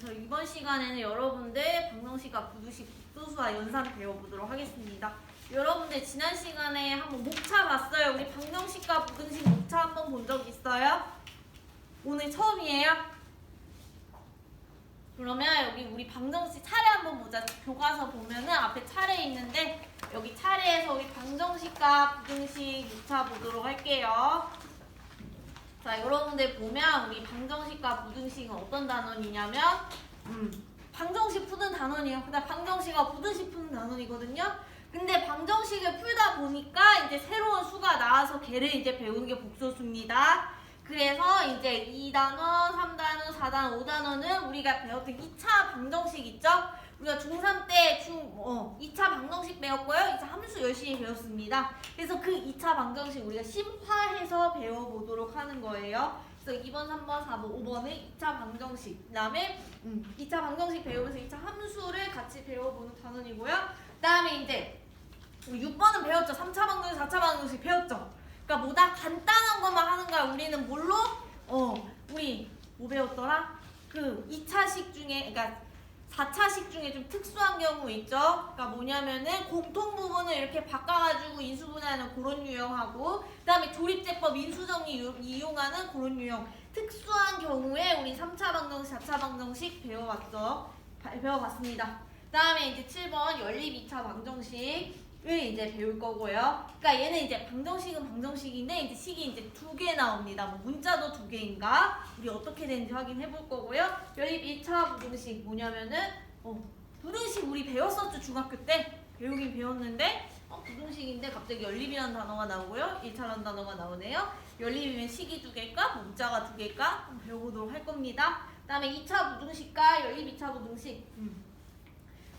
그래서 이번 시간에는 여러분들 방정식과 부두식, 소수와 연산 배워보도록 하겠습니다. 여러분들 지난 시간에 한번 목차 봤어요. 우리 방정식과 부등식 목차 한번 본 적 있어요? 오늘 처음이에요? 그러면 여기 우리 방정식 차례 한번 보자. 교과서 보면은 앞에 차례 있는데 여기 차례에서 우리 방정식과 부등식 목차 보도록 할게요. 자, 여러분들 보면 우리 방정식과 부등식은 어떤 단원이냐면 음, 방정식 푸는 단원이에요. 그다음 방정식과 부등식 푸는 단원이거든요. 근데 방정식을 풀다 보니까 이제 새로운 수가 나와서 걔를 이제 배우는 게 복소수입니다. 그래서 이제 2단원, 3단원, 4단원, 5단원은 우리가 배웠던 2차 방정식 있죠? 우리가 중3 때 중, 어, 2차 방정식 배웠고요. 2차 함수 열심히 배웠습니다. 그래서 그 2차 방정식 우리가 심화해서 배워보도록 하는 거예요. 그래서 2번, 3번, 4번, 5번은 2차 방정식. 그 다음에 음, 2차 방정식 배우면서 2차 함수를 같이 배워보는 단원이고요. 그 다음에 이제 우리 6번은 배웠죠. 3차 방정식, 4차 방정식 배웠죠. 그러니까 뭐다 간단한 것만 하는 거야. 우리는 뭘로? 어, 우리 뭐 배웠더라? 그 2차식 중에, 그러니까 4차식 중에 좀 특수한 경우 있죠. 그러니까 뭐냐면은 공통 부분을 이렇게 바꿔가지고 인수분해하는 그런 유형하고, 그 다음에 조립제법 인수정리 유- 이용하는 그런 유형. 특수한 경우에 우리 3차 방정식, 4차 방정식 배워봤죠. 바- 배워봤습니다. 그 다음에 이제 7번 연립 2차 방정식. 을 이제 배울 거고요. 그러니까 얘는 이제 방정식은 방정식인데 이제 식이 이제 두 개 나옵니다. 뭐 문자도 두 개인가? 우리 어떻게 되는지 확인해 볼 거고요. 연립 1차 부등식 뭐냐면은 어, 부등식 우리 배웠었죠 중학교 때 배우긴 배웠는데 어, 부등식인데 갑자기 연립이라는 단어가 나오고요. 1차라는 단어가 나오네요. 연립이면 식이 두 개일까? 문자가 두 개일까? 배워보도록 할 겁니다. 그 다음에 2차 부등식과 연립 2차 부등식. 음.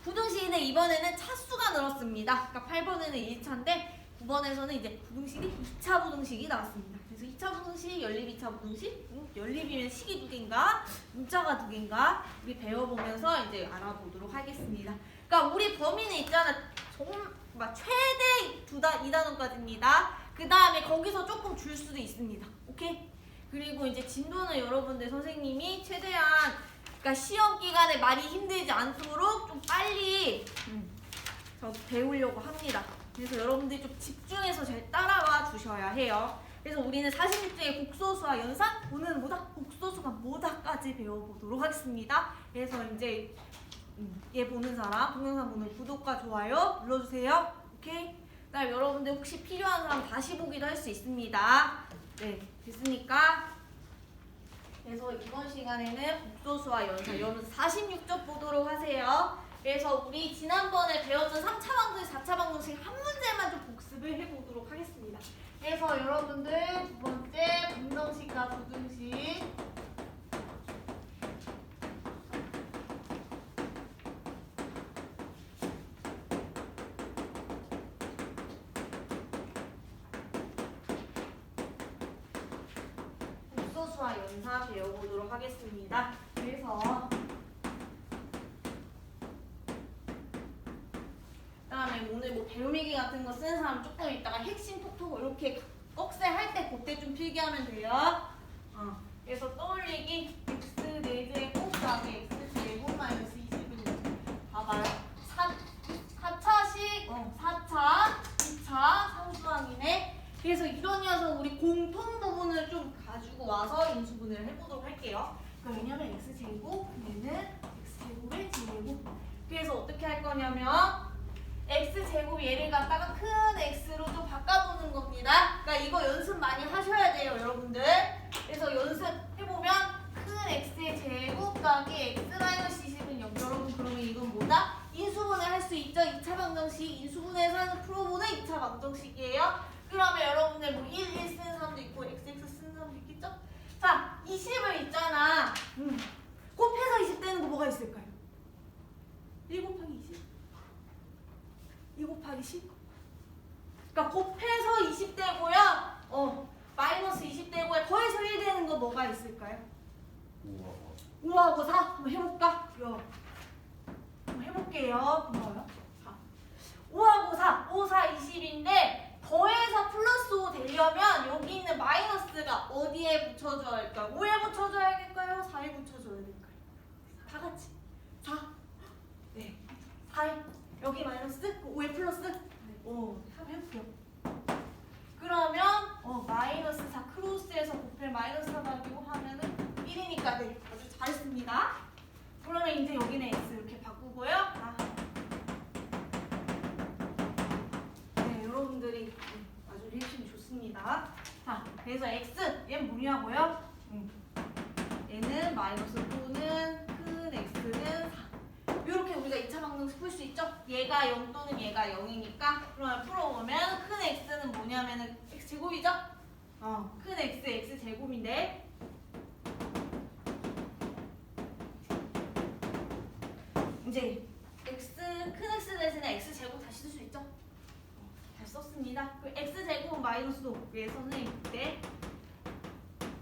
부등식인데 이번에는 차수가 늘었습니다. 그러니까 8번에는 1차인데 9번에서는 이제 부등식이 2차 부등식이 나왔습니다. 그래서 2차 부등식, 연립 2차 부등식, 음, 연립이면 식이 두 개인가, 문자가 두 개인가 우리 배워보면서 이제 알아보도록 하겠습니다. 그러니까 우리 범위는 있잖아. 정말 최대 두 단, 2단원까지입니다. 그 다음에 거기서 조금 줄 수도 있습니다. 오케이? 그리고 이제 진도는 여러분들 선생님이 최대한 그러니까 시험 기간에 많이 힘들지 않도록 좀 빨리 음, 저 배우려고 합니다. 그래서 여러분들이 좀 집중해서 잘 따라와 주셔야 해요. 그래서 우리는 46중의 곡소수와 연산, 오늘 뭐다? 곡소수가 뭐다까지 배워보도록 하겠습니다. 그래서 이제 음, 얘 보는 사람, 동영상 보는 구독과 좋아요 눌러주세요. 오케이? 그다음 여러분들 혹시 필요한 사람 다시 보기도 할 수 있습니다. 네, 됐으니까 그래서 이번 시간에는 복소수와 연산, 여러분 46쪽 보도록 하세요. 그래서 우리 지난번에 배웠던 3차 방정식, 4차 방정식 한 문제만 좀 복습을 해보도록 하겠습니다. 그래서 여러분들 두 번째 방정식과 부등식 연사 배워보도록 하겠습니다. 그래서 그다음에 오늘 뭐 배우미기 같은 거 쓰는 사람 조금 이따가 핵심 톡톡 이렇게 꺽쇠 할때 그때 좀 필기하면 돼요. 어. 그래서 떠올리기 x 4제곱 곱하기 x 제곱 마이너스 20은 봐봐요. 4, 4차식 어, 4차 2차 상수항이네. 녀석 우리 공통 부분을 좀 가지고 와서 인수분해를 해보도록 할게요. 그러니까 왜냐면 x 제곱 얘는 x 제곱의 제곱. 그래서 어떻게 할 거냐면 x 제곱 얘를 갖다가 큰 x로 좀 바꿔보는 겁니다. 그러니까 이거 연습 많이 하셔야 돼요, 여러분들. 그래서 연습해 보면 큰 x의 제곱 곱하기 x 마이너스 20은 0. 여러분 그러면 이건 뭐다? 인수분해 할 수 있죠? 2차 방정식 인수분해해서 하는 풀어보는 2차 방정식이에요. 그러면 여러분들 뭐 1, 1 쓰는 사람도 있고 xx 쓰는 사람도 있겠죠? 자, 20을 있잖아. 음. 곱해서 20 되는 거 뭐가 있을까요? 1 곱하기 20? 2 곱하기 10? 그러니까 곱해서 20 되고요. 어, 마이너스 20 되고요. 더해서 1 되는 거 뭐가 있을까요? 우와. 5하고 4? 한번 해볼까? 요. 한번 해볼게요. 4. 5하고 4. 5, 4, 20인데 더해서 플러스 5 되려면 여기 있는 마이너스가 어디에 붙여줘야 할까요? 5에 붙여줘야 할까요? 4에 붙여줘야 될까요? 다 같이. 4 네. 4에. 여기 마이너스? 5에 플러스? 오 한번 해볼게요. 그러면 어 마이너스 4 크로스에서 곱해 마이너스 4 가지고 하면은 1이니까 네. 아주 잘했습니다. 그러면 이제 여기는 x 이렇게 바꾸고요. 아. 네 여러분들이 음, 아주 리액션이 좋습니다 자 그래서 x 얘는 뭐냐고요? 음. 얘는 마이너스 9는 큰 x는 4 이렇게 우리가 2차 방정식 풀 수 있죠? 얘가 0 또는 얘가 0이니까 그러면 풀어보면 큰 x는 뭐냐면은 x제곱이죠? 어, 큰 x, x제곱인데 이제 x, 큰 x 대신에 x제곱 다시 쓸 수 있죠? 썼습니다. 그 x제곱 마이너스도 왜 선생님 그때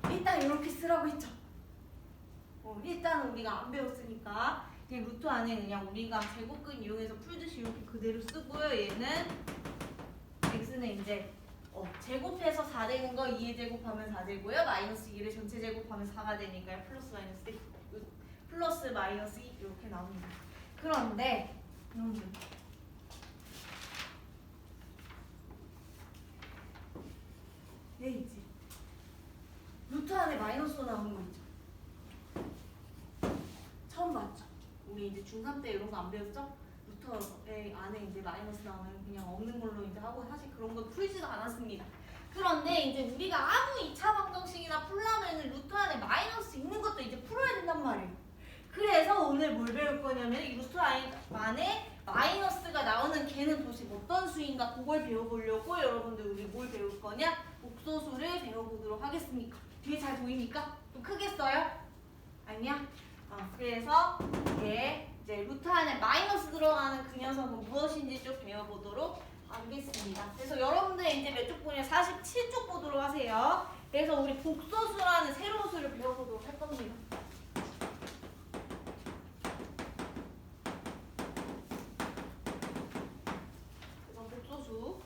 일단 이렇게 쓰라고 했죠? 어, 일단 우리가 안 배웠으니까 그냥 루트 안에 그냥 우리가 제곱근 이용해서 풀듯이 이렇게 그대로 쓰고요. 얘는 x는 이제 어, 제곱해서 4 되는 거 2에 제곱하면 4 되고요. 마이너스 2를 전체 제곱하면 4가 되니까요. 플러스 마이너스 1, 플러스 마이너스 2 이렇게 나옵니다. 그런데 여러분들 얘 있지. 루트 안에 마이너스로 나오는 거 있죠. 처음 봤죠. 우리 이제 중3 때 이런 거 안 배웠죠? 루터의 안에 이제 마이너스 나오면 그냥 없는 걸로 이제 하고 사실 그런 거 풀지도 않았습니다. 그런데 이제 우리가 아무 2차 방정식이나 풀려면 루트 안에 마이너스 있는 것도 이제 풀어야 된단 말이에요. 그래서 오늘 뭘 배울 거냐면 이 루트 안에 마이너스가 나오는 걔는 도대체 어떤 수인가 그걸 배워보려고 여러분들 우리 뭘 배울 거냐? 복소수를 배워보도록 하겠습니까? 뒤에 잘 보입니까? 좀 크게 써요? 아니야? 어, 그래서 이게 이제 루트 안에 마이너스 들어가는 그 녀석은 무엇인지 좀 배워보도록 하겠습니다. 그래서 여러분들 이제 몇 쪽 보냐? 47쪽 보도록 하세요. 그래서 우리 복소수라는 새로운 수를 배워보도록 할 겁니다. 그래서 복소수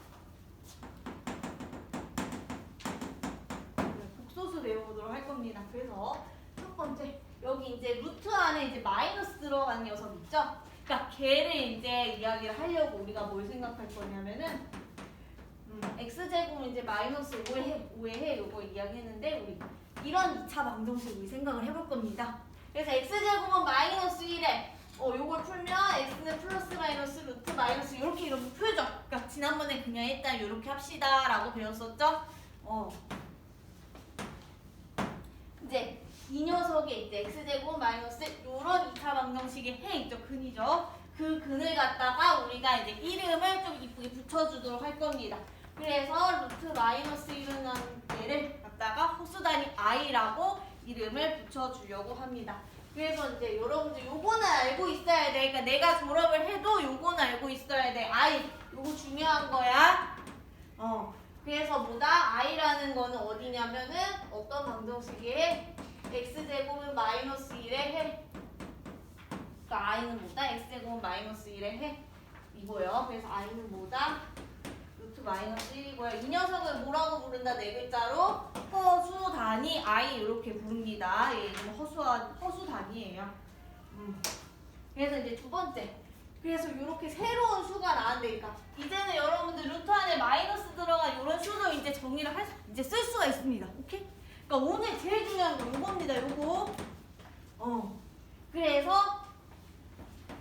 네, 복소수 배워보도록 할 겁니다. 그래서 첫 번째 여기 이제 루트 안에 이제 마이너스 들어간 녀석 있죠? 그러니까 걔를 이야기를 하려고 우리가 뭘 생각할 거냐면은 음, x제곱 이제 마이너스 5의 해, 5의 해 요거 이야기했는데 우리 이런 2차 방정식 우리 생각을 해볼 겁니다. 그래서 x제곱은 마이너스 1에 어 요걸 풀면 x는 플러스 마이너스 루트 마이너스 이렇게 이러면 풀죠. 그러니까 지난번에 그냥 일단 이렇게 합시다 라고 배웠었죠? 어 이제 이 녀석의 이제 x제곱 마이너스 요런 2차 방정식의 해 있죠 근이죠 그 근을 갖다가 우리가 이제 이름을 좀 이쁘게 붙여주도록 할 겁니다. 그래서 루트 마이너스 1이라는 얘를 갖다가 호수 단위 i라고 이름을 붙여주려고 합니다. 그래서 이제 여러분들 요거는 알고 있어야 돼. 그러니까 내가 졸업을 해도 요거는 알고 있어야 돼. i. 요거 중요한 거야. 어. 그래서 뭐다? i라는 거는 어디냐면은 어떤 방정식이에 x제곱은 마이너스 1의 해. 그러니까 i는 뭐다? x제곱은 마이너스 1의 해. 이거요. 그래서 i는 뭐다? 루트 마이너스 1이고요. 이 녀석을 뭐라고 부른다? 네 글자로 허수 단위 i 이렇게 부릅니다. 얘 이름 허수 허수 단위예요. 음. 그래서 이제 두 번째. 그래서 이렇게 새로운 수가 나왔으니까 이제는 여러분들 루트 안에 마이너스 들어간 이런 수도 이제 정의를 할 수, 이제 쓸 수가 있습니다. 오케이? 그러니까 오늘 제일 중요한 건 이겁니다. 요거. 어. 그래서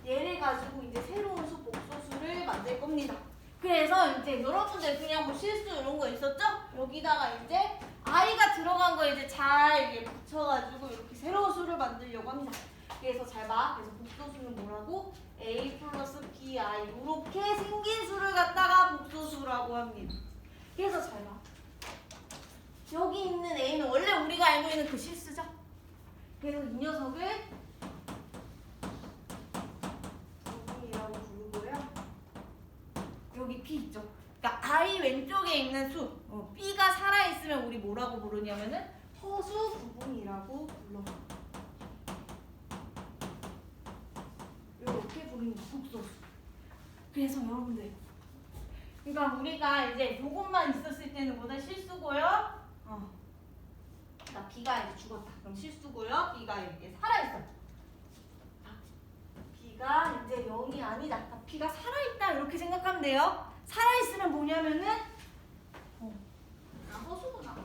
얘를 가지고 이제 새로운 수 복소수를 만들 겁니다. 그래서 이제 여러분들 그냥 뭐 실수 이런 거 있었죠? 여기다가 이제 i가 들어간 거 이제 잘 붙여가지고 이렇게 새로운 수를 만들려고 합니다. 그래서 잘 봐. 그래서 복소수는 뭐라고? a 플러스 bi 이렇게 생긴 수를 갖다가 복소수라고 합니다. 그래서 잘 봐. 여기 있는 a는 원래 우리가 알고 있는 그 실수죠. 그래서 이 녀석을 부분이라고 부르고요. 여기 b 있죠. 그러니까 i 왼쪽에 있는 수 어, b가 살아 있으면 우리 뭐라고 부르냐면은 허수 부분이라고 불러. 이렇게 부릅니다. 복소수. 그래서 여러분들 그러니까 우리가 이제 요것만 있었을 때는 뭐다 실수고요. 어. 그러니까 B가 이제 죽었다. 그럼 실수고요. B가 이렇게 살아있어. B가 이제 0이 아니다. 그러니까 B가 살아있다 이렇게 생각하면 돼요. 살아있으면 뭐냐면은 어, 아, 허수구나.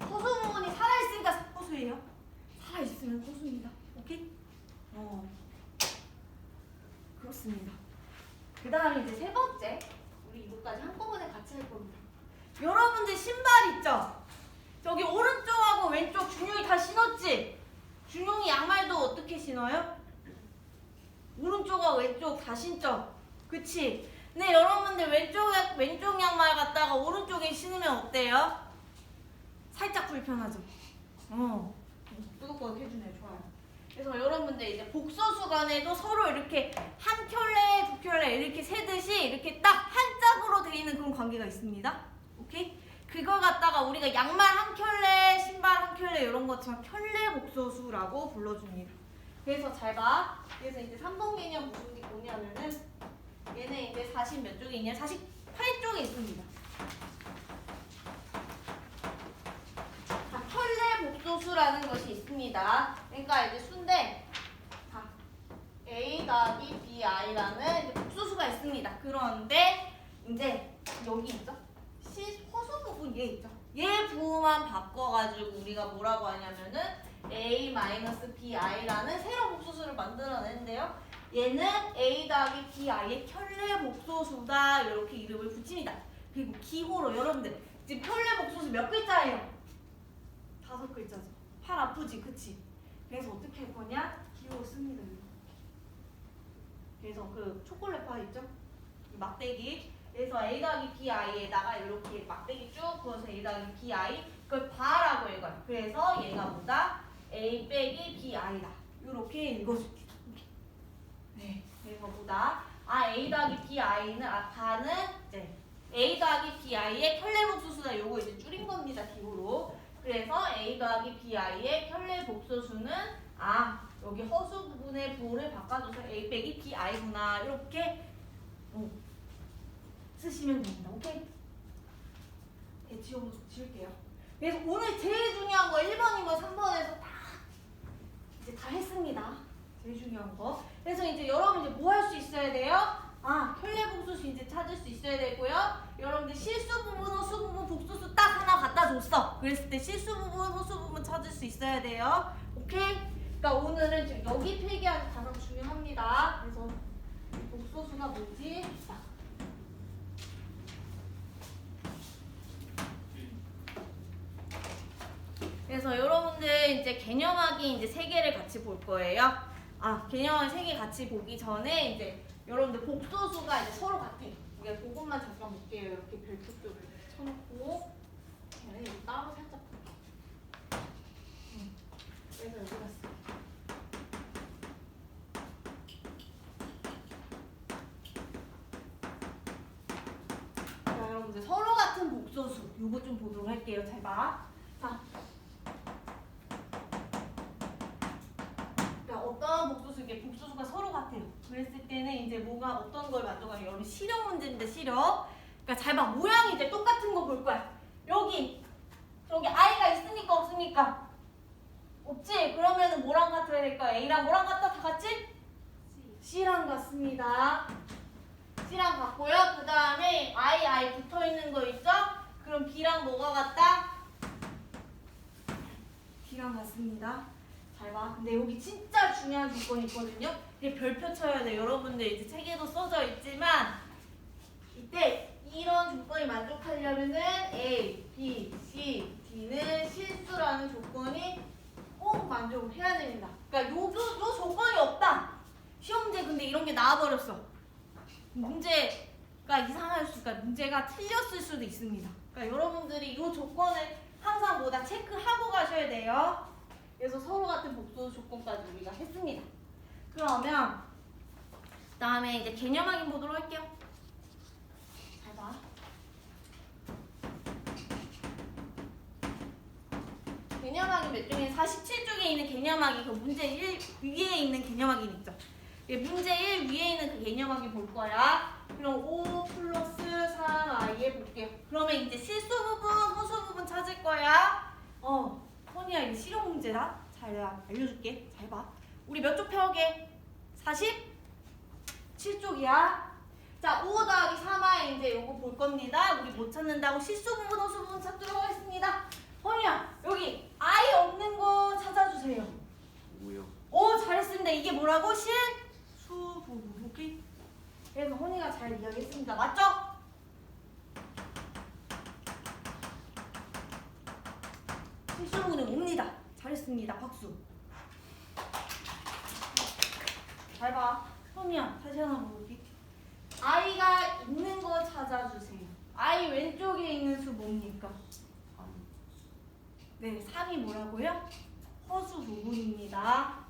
허수 부분이 살아있으니까 허수예요. 살아있으면 허수입니다. 오케이? 어. 그렇습니다. 그 다음에 이제 세 번째. 우리 이거까지 한꺼번에 같이 할 겁니다. 여러분들 신발 있죠? 저기 오른쪽하고 왼쪽 준용이 다 신었지? 준용이 양말도 어떻게 신어요? 오른쪽하고 왼쪽 다 신죠? 그치? 근데 여러분들 왼쪽, 왼쪽 양말 갖다가 오른쪽에 신으면 어때요? 살짝 불편하죠? 어. 뜨겁고 해주네, 좋아요. 그래서 여러분들 이제 복서수 간에도 서로 이렇게 한 켤레, 두 켤레 이렇게 세듯이 이렇게 딱 한 짝으로 되어 있는 그런 관계가 있습니다. 오케이? 그걸 갖다가 우리가 양말 한 켤레, 신발 한 켤레 이런 것처럼 켤레 복소수라고 불러줍니다. 그래서 잘 봐. 그래서 이제 3번 개념 무슨 게 뭐냐면은 40몇 쪽에 있냐? 48쪽에 있습니다. 자, 켤레 복소수라는 것이 있습니다. 그러니까 이제 수인데 자, A 더하기 BI라는 이제 복소수가 있습니다. 그런데 이제 여기 있죠? 시 허수 부분 얘 있죠? 얘 부호만 바꿔가지고 우리가 뭐라고 하냐면은 A 마이너스 BI라는 새로운 복소수를 만들어내는데요. 얘는 A 더하기 BI의 켤레 복소수다 이렇게 이름을 붙입니다. 그리고 기호로 여러분들 지금 켤레 복소수 몇 글자예요? 다섯 글자죠. 팔 아프지, 그치? 그래서 어떻게 할 거냐? 기호 씁니다. 그래서 그 초콜릿 바 있죠? 이 막대기. 그래서 A 더하기 BI에다가 이렇게 막대기 쭉 부어서 A 더하기 BI 그걸 바라고 읽어요. 그래서 얘가 뭐다? A 빼기 BI다. 이렇게 읽어줄게요. 이렇게. 네. 그래서 뭐다? 아 A 더하기 BI는 아 바는 이제 A 더하기 BI의 켤레 복소수다. 요거 이제 줄인 겁니다. 기호로. 그래서 A 더하기 BI의 켤레 복소수는 아 여기 허수 부분의 부호를 바꿔줘서 A 빼기 BI구나 이렇게 어, 쓰시면 됩니다. 오케이? 네, 지워, 지울게요. 그래서 오늘 제일 중요한 거 1번이고 3번에서 다 이제 다 했습니다. 제일 중요한 거. 그래서 이제 여러분 이제 뭐 할 수 있어야 돼요? 아, 켤레 복소수 이제 찾을 수 있어야 되고요. 여러분들 실수 부분, 허수 부분, 복소수 딱 하나 갖다 줬어. 그랬을 때 실수 부분, 허수 부분 찾을 수 있어야 돼요. 오케이? 그러니까 오늘은 지금 여기 필기하는 가장 중요합니다. 그래서 복소수가 뭐지? 자, 그래서 여러분들 이제 개념하기 이제 세 개를 같이 볼 거예요. 아 개념을 세 개 같이 보기 전에 이제 여러분들 복소수가 이제 서로 같아요. 우리가 그것만 잠깐 볼게요. 이렇게 쪽을 쳐놓고 얘는 여기 따로 살짝 볼게요. 음, 그래서 여기 갔어. 자 여러분들 서로 같은 복소수 요거 좀 보도록 할게요. 잘 봐. 자 그러니까 이게 복소수가 서로 같아요. 그랬을 때는 이제 뭐가 어떤 걸 만족하냐 여기 실형 문제인데 실형. 그러니까 잘 봐. 모양이 이제 똑같은 거 볼 거야. 여기 여기 i가 있으니까 없으니까 없지. 그러면은 뭐랑 같아야 될까? a랑 뭐랑 같다? 다 같이? c랑 같습니다. c랑 같고요. 그 다음에 i i 붙어 있는 거 있죠? 그럼 b랑 뭐가 같다? b랑 같습니다. 잘 봐. 근데 여기 진짜 중요한 조건이 있거든요. 이게 별표 쳐야 돼. 여러분들 이제 책에도 써져 있지만 이때 이런 조건이 만족하려면은 A, B, C, D는 실수라는 조건이 꼭 만족해야 됩니다. 그러니까 요, 요, 요 조건이 없다. 시험 문제 근데 이런 게 나와버렸어. 문제가 이상할 수, 그러니까 문제가 틀렸을 수도 있습니다. 그러니까 여러분들이 이 조건을 항상 뭐다 체크하고 가셔야 돼요. 그래서 서로 같은 복수 조건까지 우리가 했습니다. 그러면 다음에 이제 개념 확인 보도록 할게요. 잘 봐. 개념 확인 몇 중에 47쪽에 있는 개념 확인 그 문제 1 위에 있는 개념 확인 있죠. 예, 문제 1 위에 있는 그 개념 확인 볼 거야. 그럼 5 플러스 3i에 볼게요. 그러면 이제 실수 부분, 허수 부분 찾을 거야. 어, 토니야 이거 실용 문제다. 잘 내가 알려줄게. 잘 봐. 우리 몇 쪽 펴게? 47쪽이야. 자, 5 더하기 3화에 이제 요거 볼 겁니다. 우리 못 찾는다고 실수 부분, 호수 부분 찾도록 하겠습니다. 허니야, 여기 아이 없는 거 찾아주세요. 오요. 오, 잘했습니다. 이게 뭐라고? 실수 부분. 그래서 허니가 잘 이야기했습니다. 맞죠? 부분은 옵니다. 잘했습니다. 박수. 잘 봐. 허니야, 다시 하나 물어볼게. 아이가 있는 거 찾아주세요. 아이 왼쪽에 있는 수 뭡니까? 네, 3이 뭐라고요? 허수 부분입니다.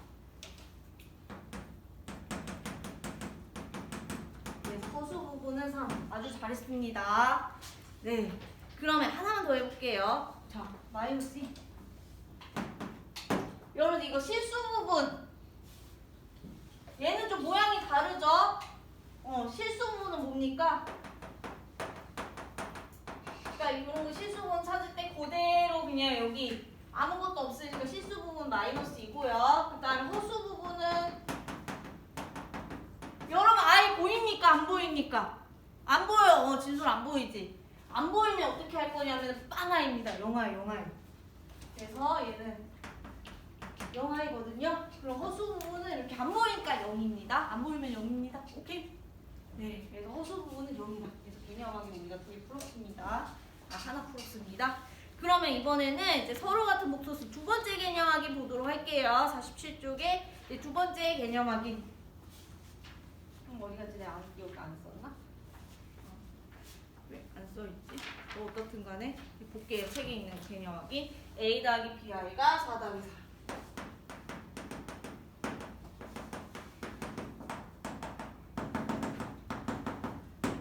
네, 허수 부분은 3. 아주 잘했습니다. 네, 그러면 하나만 더 해볼게요. 자, 마이너스 2. 여러분 이거 실수 부분. 얘는 좀 모양이 다르죠? 어, 실수 부분은 뭡니까? 그러니까 이런 거 실수 부분 찾을 때 그대로 그냥 여기 아무것도 없으니까 실수 부분 마이너스 이고요. 그다음에 허수 부분은 여러분 아이 보입니까? 안 보입니까? 안 보여. 어, 진솔 안 보이지? 안 보이면 어떻게 할 거냐면 빵아입니다. 영아, 영아. 그래서 얘는 영아이거든요. 그럼 허수 부분은 이렇게 안 보이니까 0입니다. 안 보이면 0입니다. 오케이? 네, 그래서 허수 부분은 0이다. 그래서 개념하게 우리가 둘이 풀었습니다. 아, 하나 풀었습니다. 그러면 이번에는 이제 서로 같은 목소수 두 번째 개념하기 보도록 할게요. 47쪽에 두 번째 개념하기. 음, 어디 갔지? 내가 안, 왜안 써있지? 뭐 어떻든 간에 볼게요. 책에 있는 개념하기. A 더하기 BI가 4 더하기 4.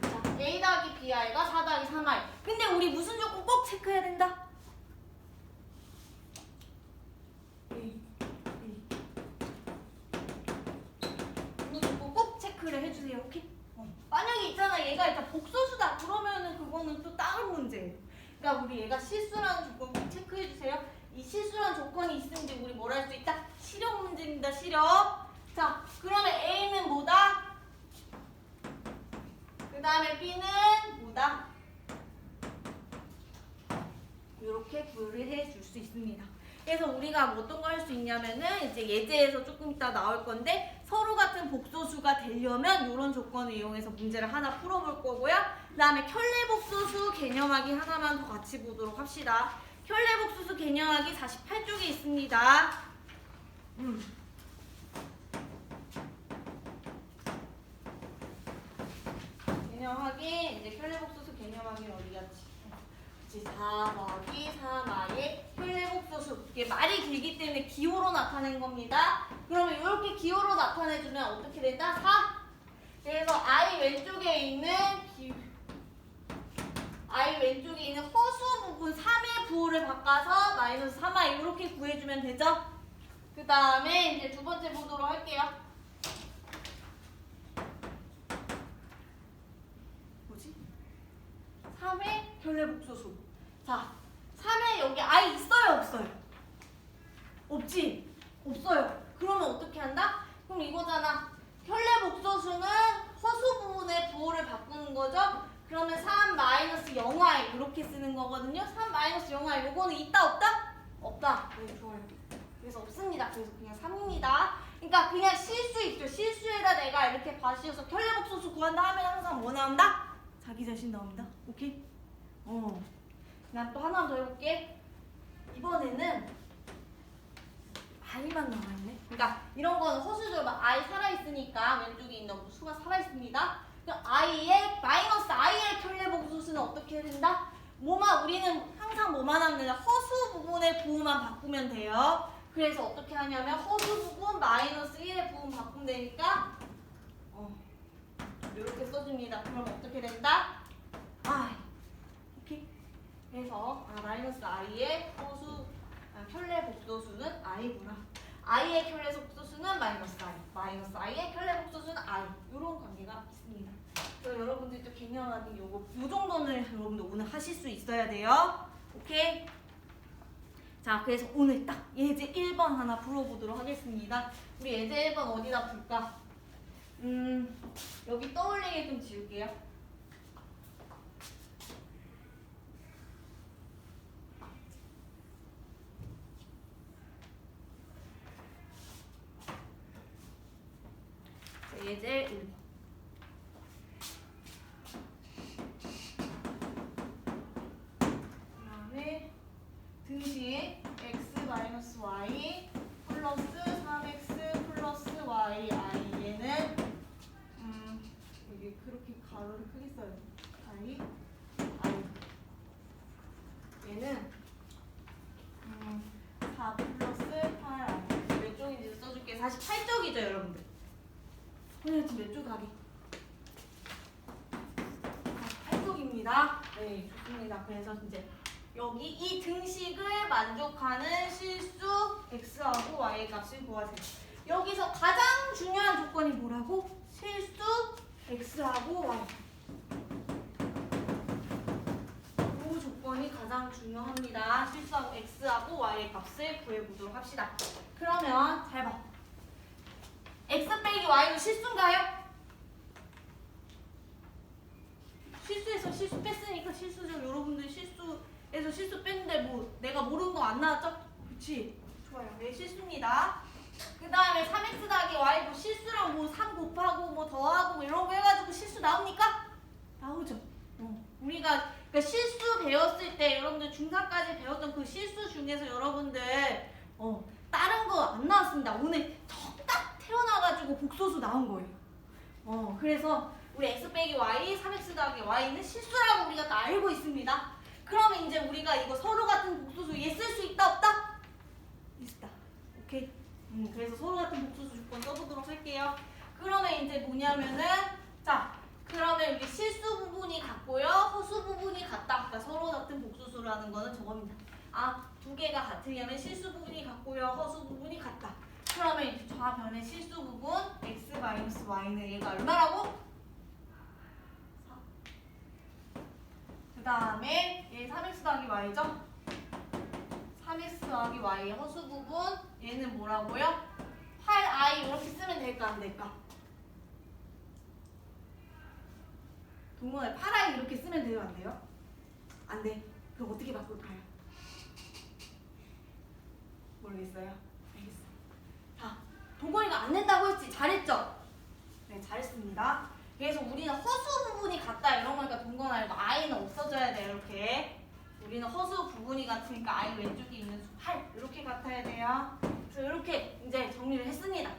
자, A 더하기 BI가 4 더하기 3i. 근데 우리 무슨 조건 꼭 체크해야 된다? A, A. 이 조건 꼭 체크를 해주세요. 오케이? 어. 만약에 있잖아 얘가 일단 복소수다 그러면은 그거는 또 다른 문제예요. 그러니까 우리 얘가 실수라는 조건 꼭 체크해 주세요. 이 실수라는 조건이 있으면 우리 뭘 할 수 있다? 실력 문제입니다. 실력. 자, 그러면 A는 뭐다? 그 다음에 B는 뭐다? 이렇게 구별을 해줄 수 있습니다. 그래서 우리가 뭐 어떤 거 할 수 있냐면은 이제 예제에서 조금 이따 나올 건데 서로 같은 복소수가 되려면 이런 조건을 이용해서 문제를 하나 풀어볼 거고요. 그 다음에 켤레 복소수 개념하기 하나만 더 같이 보도록 합시다. 켤레 복소수 개념하기 48쪽에 있습니다. 음. 개념하기 이제 켤레복소수 개념하기 어디 갔지? 그치 4 더하기 3i의 켤레복소수 이게 말이 길기 때문에 기호로 나타낸 겁니다. 그러면 이렇게 기호로 나타내주면 어떻게 된다? 4 그래서 i 왼쪽에 있는 기 i 왼쪽에 있는 허수 부분 3의 부호를 바꿔서 마이너스 3i 이렇게 구해주면 되죠? 그 다음에 이제 두 번째 보도록 할게요. 뭐지? 3의 결례복소수. 자, 3에 여기 i 있어요, 없어요? 없지? 없어요. 그러면 어떻게 한다? 그럼 이거잖아. 결례복소수는 허수 부분의 부호를 바꾸는 거죠? 그러면 3 마이너스 0i 이렇게 쓰는 거거든요. 3 마이너스 0i 요거는 있다 없다? 없다. 네, 좋아요. 그래서 없습니다. 그래서 그냥 3입니다. 그러니까 그냥 실수 있죠. 실수에다 내가 이렇게 과시해서 켤레복소수 구한다 하면 항상 뭐 나온다? 자기 자신 나옵니다. 오케이? 어. 나또 하나 더 해볼게. 이번에는 아이만 나와있네. 그러니까 이런 거는 허수죠. 아이 살아있으니까 왼쪽에 있는 수가 살아있습니다. 아이의 마이너스 아이의 켤레복소수는 어떻게 된다? 뭐만 우리는 항상 뭐만 되냐? 허수 부분의 부호만 바꾸면 돼요. 그래서 어떻게 하냐면 허수 부분 마이너스 1의 부분 바꾸면 되니까 어, 이렇게 써줍니다. 그럼 어떻게 된다? 아, 오케이. 그래서 아, 마이너스 i의 허수 아, 켤레 복소수는 i구나. i의 켤레 복소수는 마이너스 i, 마이너스 i의 켤레 복소수는 i. 이런 관계가 있습니다. 그래서 여러분들도 개념하기 요거 요 정도는 여러분들 오늘 하실 수 있어야 돼요. 오케이. 자, 그래서 오늘 딱 예제 1번 하나 풀어보도록 하겠습니다. 우리 예제 1번 어디다 풀까? 음, 여기 떠올리게 좀 지울게요. 자, 예제 1번. 그다음에 등식 x 마이너스 y 플러스 3x 플러스 y i 얘는 음 여기 그렇게 가로를 크게 써야 돼. i i 얘는 음, 4 플러스 8i 몇 쪽인지 써줄게. 48쪽이죠 여러분들. 오늘 지금 몇 쪽 가기? 48쪽입니다. 네 좋습니다. 그래서 이제 여기 이 등식을 만족하는 실수 x하고 y의 값을 구하세요. 여기서 가장 중요한 조건이 뭐라고? 실수 x하고 y. 이 조건이 가장 중요합니다. 실수하고 x하고 y의 값을 구해보도록 합시다. 그러면 잘 봐. X 빼기 y는 실수인가요? 실수에서 실수 뺐으니까 실수죠. 여러분들 실수에서 실수 뺐는데 뭐 내가 모르는 거 안 나왔죠? 그치? 좋아요. 네, 실수입니다. 그 다음에 3x 더하기 y 뭐 실수랑 뭐 3 곱하고 뭐 더하고 뭐 이런 거 해가지고 실수 나옵니까? 나오죠. 어. 우리가 그러니까 실수 배웠을 때 여러분들 중4까지 배웠던 그 실수 중에서 여러분들 어 다른 거 안 나왔습니다. 오늘 태어나가지고 복소수 나온 거예요. 어 그래서 우리 x 빼기 y, 3x 더하기 y는 실수라고 우리가 다 알고 있습니다. 그러면 이제 우리가 이거 서로 같은 복소수 얘쓸수 있다 없다? 있다. 오케이. 음 그래서 서로 같은 복소수 조건 써보도록 할게요. 그러면 이제 뭐냐면은 자 그러면 우리 실수 부분이 같고요, 허수 부분이 같다. 그러니까 서로 같은 복수수라는 거는 저겁니다. 아, 두 개가 같으려면 실수 부분이 같고요, 허수 부분이 같다. 그러면 이제 좌변의 실수 부분 x 마이너스 y는 얘가 얼마라고? 4. 그 다음에 얘 3x 더하기 y죠? 3x 더하기 y의 허수 부분 얘는 뭐라고요? 8i 이렇게 쓰면 될까 안 될까? 동문에 8i 이렇게 쓰면 돼요 안 돼요? 안 돼. 그럼 어떻게 바꿀까요? 모르겠어요. 자, 동건이가 안 낸다고 했지. 잘했죠? 네, 잘했습니다. 그래서 우리는 허수 부분이 같다 이런 거니까 동건 알고 i는 없어져야 돼 이렇게. 우리는 허수 부분이 같으니까 i 왼쪽에 있는 수 8 이렇게 같아야 돼요. 그래서 이렇게 이제 정리를 했습니다.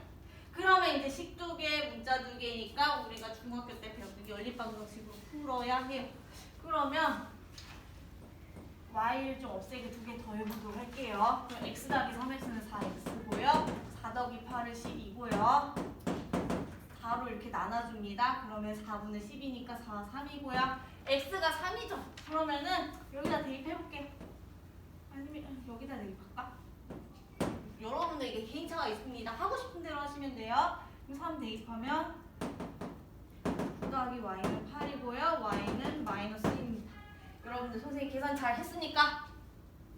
그러면 이제 식 두 개, 문자 두 개니까 우리가 중학교 때 배웠던 연립방정식으로 풀어야 해요. 그러면 y를 좀 없애게 두 개 더 해보도록 할게요. 그럼 x 더하기 3x는 4x고요. 4 더하기 8은 10이고요. 4로 이렇게 나눠줍니다. 그러면 4분의 10이니까 4, 3이고요. x가 3이죠. 그러면은 여기다 대입해볼게요. 아니면 여기다 대입할까? 여러분들 이게 개인차가 있습니다. 하고 싶은 대로 하시면 돼요. 그럼 3 대입하면 9 더하기 y는 8이고요. y는 마이너스 1입니다. 여러분들 선생님 계산 잘 했습니까?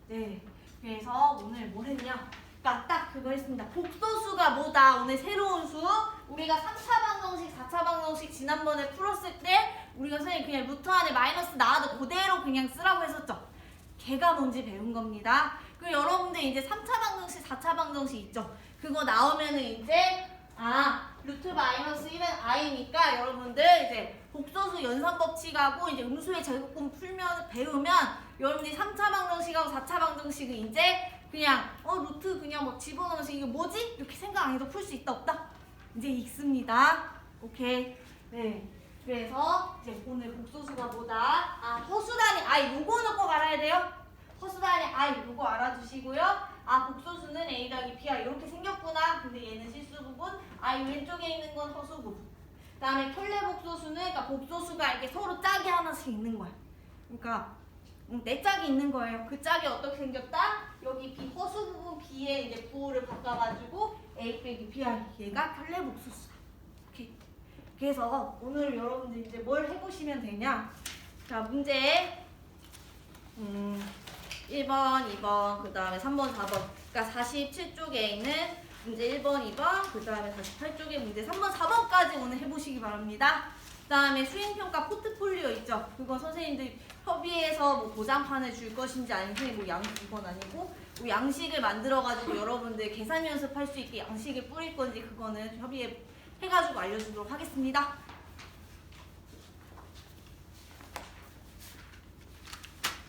네. 그래서 오늘 뭘 했냐? 그러니까 딱 그거 했습니다. 복소수가 뭐다? 오늘 새로운 수. 우리가 3차 방정식, 4차 방정식 지난번에 풀었을 때 우리가 선생님 그냥 루트 안에 마이너스 나와도 그대로 그냥 쓰라고 했었죠. 걔가 뭔지 배운 겁니다. 그 여러분들 이제 3차 방정식, 4차 방정식 있죠. 그거 나오면은 이제 아 루트 마이너스 1은 i니까 여러분들 이제 복소수 연산 법칙하고 이제 음수의 제곱근 풀면 배우면 여러분들이 3차 방정식하고 4차 방정식은 이제 그냥 어 루트 그냥 막 집어넣으면서 이게 뭐지? 이렇게 생각 안 해도 풀 수 있다 없다? 이제 익습니다. 오케이. 네. 그래서 이제 오늘 복소수가 뭐다? 아 허수단위 아 요거는 꼭 알아야 돼요. 허수단위 아 요거 알아두시고요. 아 복소수는 a 더하기 b야 이렇게 생겼구나. 근데 얘는 실수 부분. 아 왼쪽에 있는 건 허수 부분. 그다음에 켤레 복소수는 그러니까 복소수가 이렇게 서로 짝이 하나씩 있는 거야. 그러니까 음, 네 짝이 있는 거예요. 그 짝이 어떻게 생겼다? 여기 b 허수 부분 b에 이제 부호를 바꿔가지고 a 빼기 br 얘가 켤레 복소수다. 오케이. 그래서 오늘 여러분들 이제 뭘 해보시면 되냐? 자 문제 음 1번, 2번, 그 다음에 3번, 4번. 그러니까 47쪽에 있는 문제 1번, 2번, 그 다음에 48쪽에 문제 3번, 4번까지 오늘 해보시기 바랍니다. 그 다음에 수행평가 포트폴리오 있죠? 그건 선생님들 협의해서 뭐 보장판을 줄 것인지 아니면 뭐 양, 이건 아니고 뭐 양식을 만들어가지고 여러분들 계산 연습할 수 있게 양식을 뿌릴 건지 그거는 협의해 해가지고 알려주도록 하겠습니다.